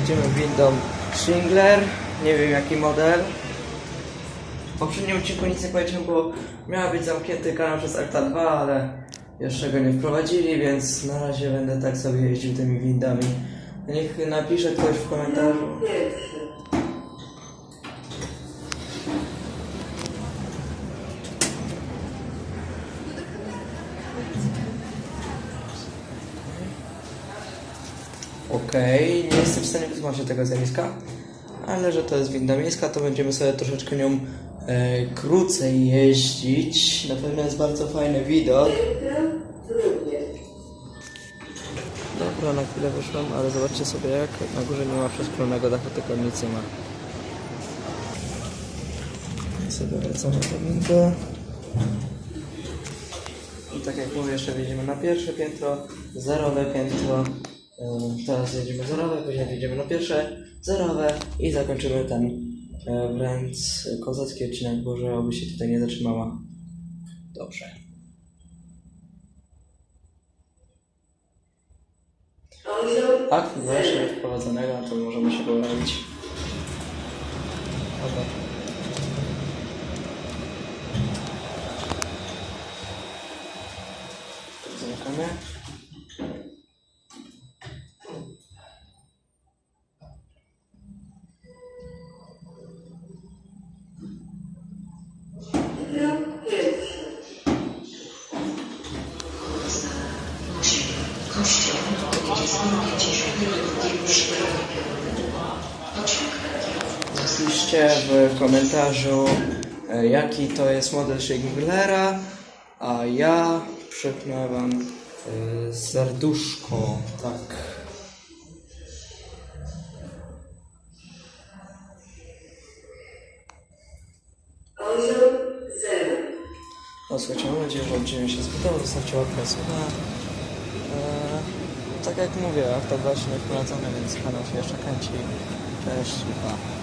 Jedziemy windą Schindler, nie wiem jaki model. W poprzednim odcinku nic nie powiedziałem, bo miała być zamknięty kanał przez Alta 2, ale jeszcze go nie wprowadzili, więc na razie będę tak sobie jeździł tymi windami. Niech napisze ktoś w komentarzu. Okej, nie jestem w stanie wytłumaczyć tego zjawiska, ale że to jest winda miejska, to będziemy sobie troszeczkę nią e, krócej jeździć. Na pewno jest bardzo fajny widok. Dobra, na chwilę wyszłam, ale zobaczcie sobie jak na górze nie ma przeszklonego dachu, tylko nic nie ma. I sobie wracamy do windy. I tak jak mówię, jeszcze wjedziemy na pierwsze piętro, zerowe piętro. Teraz jedziemy zerowe, później wjedziemy na pierwsze, zerowe i zakończymy ten yy, wręcz kozacki odcinek, bo że oby się tutaj nie zatrzymała. Dobrze. Akt właśnie wprowadzonego, to możemy się pobawić. Dobra. Zamykamy. Napiszcie w komentarzu, e, jaki to jest model Schindlera, a ja przypnę wam e, serduszko, tak. No słuchajcie, mam nadzieję, że odcinek się spodobał, zostawcie łapkę suba. Eee, tak jak mówię, to właśnie wprowadzone, więc kanał się jeszcze kręci. Cześć, pa.